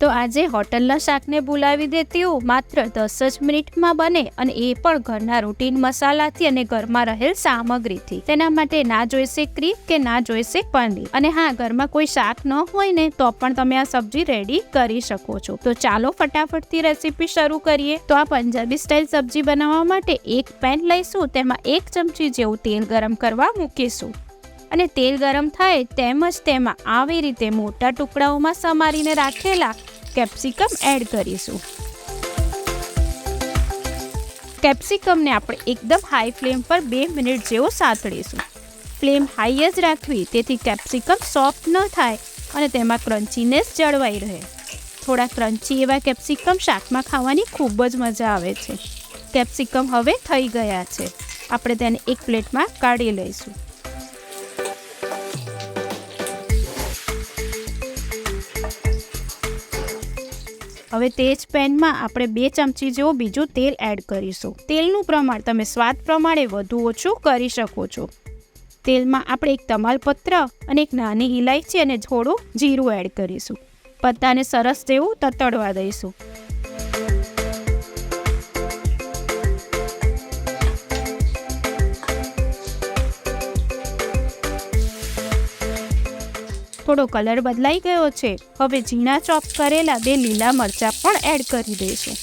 તો આજે હોટલના શાકને બોલાવી દે તેવું માત્ર દસ જ મિનિટમાં બને અને એ પણ ઘરના રૂટીન મસાલાથી અને ઘરમાં રહેલ સામગ્રીથી. તેના માટે ના જોઈશે ક્રીમ કે ના જોઈશે પનીર? અને હા, ઘરમાં કોઈ શાક ન હોય ને, તો પણ તમે આ સબ્જી રેડી કરી શકો છો. તો ચાલો ફટાફટથી રેસીપી શરૂ કરીએ. તો આ પંજાબી સ્ટાઇલ સબ્જી બનાવવા માટે એક પેન લઈશું, તેમાં એક ચમચી જેવું તેલ ગરમ કરવા મૂકીશું. અને તેલ ગરમ થાય તેમજ તેમાં આવી રીતે મોટા ટુકડાઓમાં સમારીને રાખેલા કેપ્સિકમ એડ કરીશું. કેપ્સિકમને આપણે એકદમ હાઈ ફ્લેમ પર બે મિનિટ જેવો સાતળીશું. ફ્લેમ હાઈ જ રાખવી, તેથી કેપ્સિકમ સોફ્ટ ન થાય અને તેમાં ક્રન્ચીનેસ જળવાઈ રહે. થોડા ક્રન્ચી એવા કેપ્સિકમ શાકમાં ખાવાની ખૂબ જ મજા આવે છે. કેપ્સિકમ હવે થઈ ગયા છે. આપણે તેને એક પ્લેટમાં કાઢી લઈશું. હવે તે જ પેનમાં આપણે બે ચમચી જેવું બીજું તેલ એડ કરીશું. તેલનું પ્રમાણ તમે સ્વાદ પ્રમાણે વધુ ઓછું કરી શકો છો. તેલમાં આપણે એક તમાલપત્ર અને એક નાની ઇલાયચી અને થોડું જીરું એડ કરીશું. પત્તાને સરસ જેવું તતડવા દઈશું. થોડો કલર બદલાઈ ગયો છે. હવે ઝીણા ચોપ કરેલા બે લીલા મરચાં પણ એડ કરી દઈશું.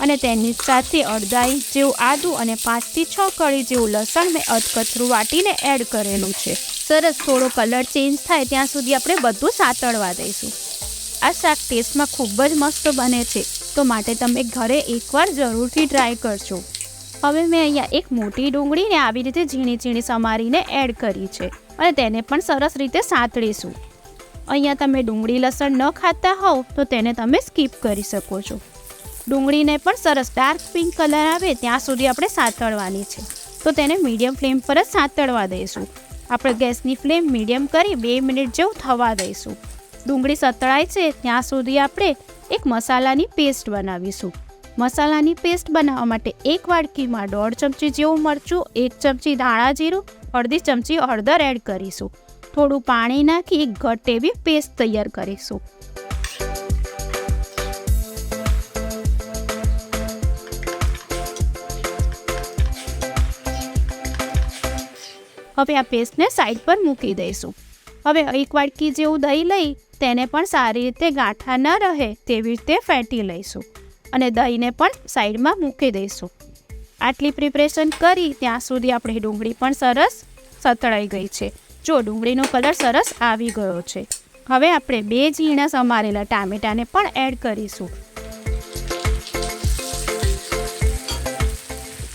અને તેની સાથે અડધા ઇંચ જેવું આદું અને પાંચથી છ કળી જેવું લસણ મેં અધકચરું વાટીને એડ કરેલું છે. સરસ થોડો કલર ચેન્જ થાય ત્યાં સુધી આપણે બધું સાતળવા દઈશું. આ શાક ટેસ્ટમાં ખૂબ જ મસ્ત બને છે. તો માટે તમે ઘરે એકવાર જરૂરથી ટ્રાય કરજો. હવે મેં અહીંયા એક મોટી ડુંગળીને આવી રીતે ઝીણી ઝીણી સમારીને એડ કરી છે. અને તેને પણ સરસ રીતે સાતળીશું. અહીંયા તમે ડુંગળી લસણ ન ખાતા હોવ તો તેને તમે સ્કીપ કરી શકો છો. ડુંગળીને પણ સરસ ડાર્ક પિંક કલર આવે ત્યાં સુધી આપણે સાતળવાની છે. તો તેને મીડિયમ ફ્લેમ પર જ સાતળવા દઈશું. આપણે ગેસની ફ્લેમ મીડિયમ કરી બે મિનિટ જેવું થવા દઈશું. ડુંગળી સતળાય છે ત્યાં સુધી આપણે એક મસાલાની પેસ્ટ બનાવીશું. મસાલાની પેસ્ટ બનાવવા માટે એક વાડકીમાં દોઢ ચમચી જેવું મરચું, એક ચમચી ધાણા જીરું, અડધી ચમચી હળદર એડ કરીશું. થોડું પાણી નાખી ઘટ એવી પેસ્ટ તૈયાર કરીશું. હવે આ પેસ્ટને સાઈડ પર મૂકી દઈશું. હવે એક વાટકી જેવું દહીં લઈ તેને પણ સારી રીતે ગાંઠા ન રહે તેવી રીતે ફેંટી લઈશું અને દહીંને પણ સાઈડમાં મૂકી દઈશું. આટલી પ્રિપરેશન કરી ત્યાં સુધી આપણી ડુંગળી પણ સરસ સતળાઈ ગઈ છે. જો ડુંગળીનો કલર સરસ આવી ગયો છે. હવે આપણે બે ઝીણા સમારેલા ટામેટાને પણ એડ કરીશું.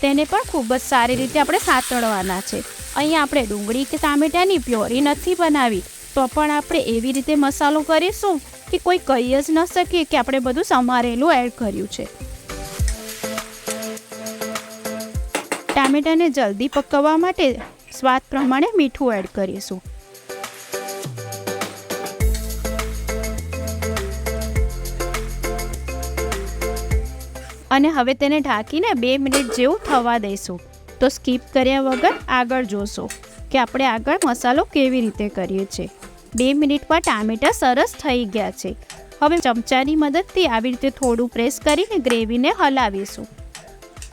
તેને પણ ખૂબ જ સારી રીતે આપણે સાતળવાના છે. અહીંયા આપણે ડુંગળી કે ટામેટાની પ્યોરી નથી બનાવી, તો પણ આપણે એવી રીતે મસાલો કરીશું કે કોઈ કહી જ ન શકીએ કે આપણે બધું સમારેલું એડ કર્યું છે. ટામેટાને જલ્દી પકવવા માટે સ્વાદ પ્રમાણે મીઠું એડ કરીશું. અને હવે તેને ઢાંકીને બે મિનિટ જેવું થવા દઈશું. તો સ્કીપ કર્યા વગર આગળ જોશો કે આપણે આગળ મસાલો કેવી રીતે કરીએ છીએ. બે મિનિટમાં ટામેટાં સરસ થઈ ગયા છે. હવે ચમચાની મદદથી આવી રીતે થોડું પ્રેસ કરીને ગ્રેવીને હલાવીશું.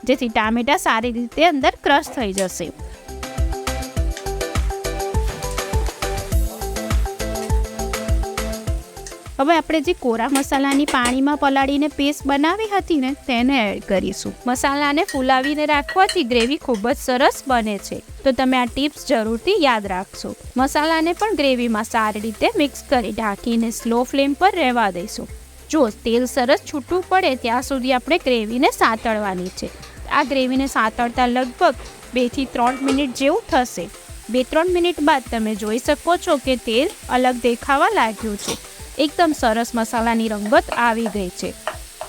જેથી ટામેટાં સારી રીતે અંદર ક્રશ થઈ જશે. હવે આપણે જે કોરા મસાલાની પાણીમાં પલાળીને પેસ્ટ બનાવી હતી ને, તેને એડ કરીશું. મસાલાને ફૂલાવીને રાખવાથી ગ્રેવી ખૂબ જ સરસ બને છે. તો તમે આ ટિપ્સ જરૂરથી યાદ રાખશો. મસાલાને પણ ગ્રેવીમાં સારી રીતે મિક્સ કરી ઢાંકીને સ્લો ફ્લેમ પર રહેવા દઈશું. જો તેલ સરસ છૂટું પડે, ત્યાં સુધી આપણે ગ્રેવીને સાતળવાની છે. આ ગ્રેવીને સાતળતા લગભગ બેથી ત્રણ મિનિટ જેવું થશે. બે ત્રણ મિનિટ બાદ તમે જોઈ શકો છો કે તેલ અલગ દેખાવા લાગ્યું છે. એકદમ સરસ મસાલાની રંગત આવી ગઈ છે.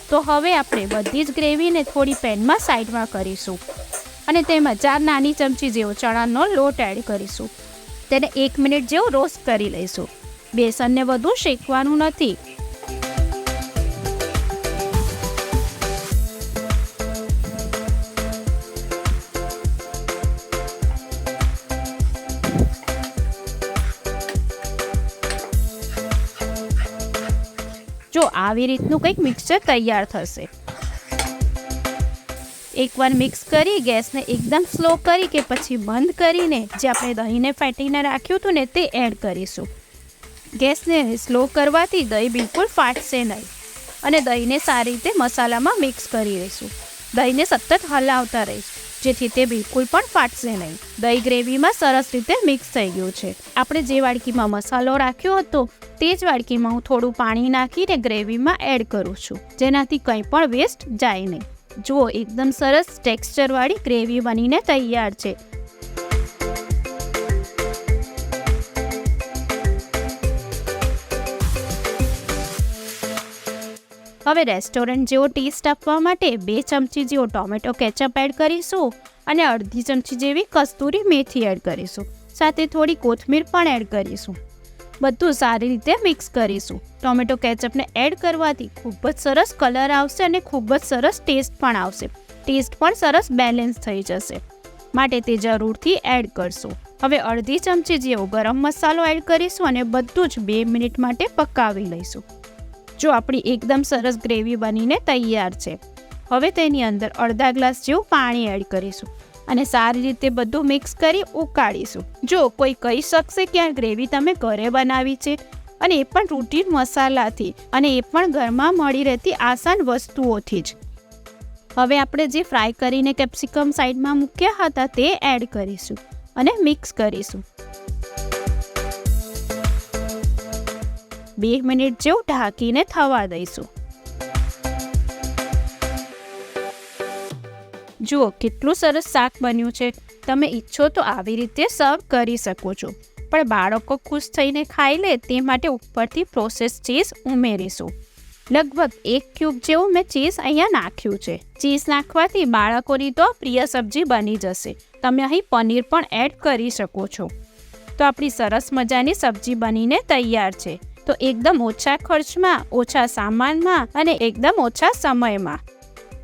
તો હવે આપણે બધી જ ગ્રેવીને થોડી પેનમાં સાઈડમાં કરીશું અને તેમાં ચાર નાની ચમચી જેવો ચણાનો લોટ એડ કરીશું. તેને એક મિનિટ જેવો રોસ્ટ કરી લઈશું. બેસનને વધુ શેકવાનું નથી. જો આવી રીતનું કંઈક મિક્સચર તૈયાર થશે. એકવાર મિક્સ કરી ગેસને એકદમ સ્લો કરી કે પછી બંધ કરીને જે આપણે દહીંને ફેટીને રાખ્યું હતું ને તે એડ કરીશું. ગેસને સ્લો કરવાથી દહીં બિલકુલ ફાટશે નહીં અને દહીંને સારી રીતે મસાલામાં મિક્સ કરી લઈશું દહીંને સતત હલાવતા રહીશું. જેથી તે બિલકુલ પણ ફાટશે નહીં. દહીં ગ્રેવીમાં સરસ રીતે મિક્સ થઈ ગયું છે. આપણે જે વાડકીમાં મસાલો રાખ્યો હતો, તે જ વાડકીમાં હું થોડું પાણી નાખીને ગ્રેવીમાં એડ કરું છું, જેનાથી કંઈ પણ વેસ્ટ જાય નહીં. જુઓ, એકદમ સરસ ટેક્સચરવાળી ગ્રેવી બનીને તૈયાર છે. હવે રેસ્ટોરન્ટ જેવો ટેસ્ટ આપવા માટે બે ચમચી જેવો ટોમેટો કેચઅપ એડ કરીશું અને અડધી ચમચી જેવી કસ્તુરી મેથી એડ કરીશું. સાથે થોડી કોથમીર પણ એડ કરીશું. બધું સારી રીતે મિક્સ કરીશું. ટોમેટો કેચઅપને એડ કરવાથી ખૂબ જ સરસ કલર આવશે અને ખૂબ જ સરસ ટેસ્ટ પણ આવશે. ટેસ્ટ પણ સરસ બેલેન્સ થઈ જશે. માટે તે જરૂરથી એડ કરશું. હવે અડધી ચમચી જેવો ગરમ મસાલો એડ કરીશું અને બધું જ બે મિનિટ માટે પકાવી લઈશું. જો આપણી એકદમ સરસ ગ્રેવી બનીને તૈયાર છે. હવે તેની અંદર અડધા ગ્લાસ જેવું પાણી એડ કરીશું અને સારી રીતે બધું મિક્સ કરી ઉકાળીશું. જો કોઈ કહી શકશે કે આ ગ્રેવી તમે ઘરે બનાવી છે અને એ પણ રૂટીન મસાલાથી અને એ પણ ઘરમાં મળી રહેતી આસાન વસ્તુઓથી જ. હવે આપણે જે ફ્રાય કરીને કેપ્સિકમ સાઈડમાં મૂક્યા હતા તે એડ કરીશું અને મિક્સ કરીશું. બે મિનિટ જેવું ઢાંકીને થવા દઈશું. જુઓ, કેટલું સરસ શાક બન્યું છે. તમે ઈચ્છો તો આવી રીતે સર્વ કરી શકો છો. પણ બાળકો ખુશ થઈને ખાઈ લે તે માટે ઉપરથી પ્રોસેસ ચીઝ ઉમેરીશું. લગભગ એક ક્યુબ જેવું મેં ચીઝ અહીંયા નાખ્યું છે. ચીઝ નાખવાથી બાળકોની તો પ્રિય સબ્જી બની જશે. તમે અહીં પનીર પણ એડ કરી શકો છો. તો આપણી સરસ મજાની સબ્જી બનીને તૈયાર છે. તો એકદમ ઓછા ખર્ચમાં, ઓછા સામાનમાં અને એકદમ ઓછા સમયમાં.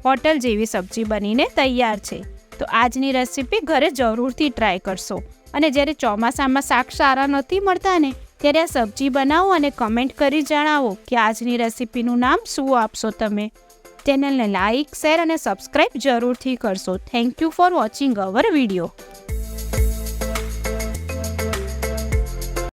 હોટલ જેવી સબ્જી બનીને તૈયાર છે. તો આજની રેસીપી ઘરે જરૂરથી ટ્રાય કરશો. અને જ્યારે ચોમાસામાં શાક સારા નથી મળતા ને ત્યારે આ સબ્જી બનાવો અને કમેન્ટ કરી જણાવો કે આજની રેસીપીનું નામ શું આપશો તમે. ચેનલને લાઇક શેર અને સબસ્ક્રાઈબ જરૂરથી કરશો. Thank you for watching our video.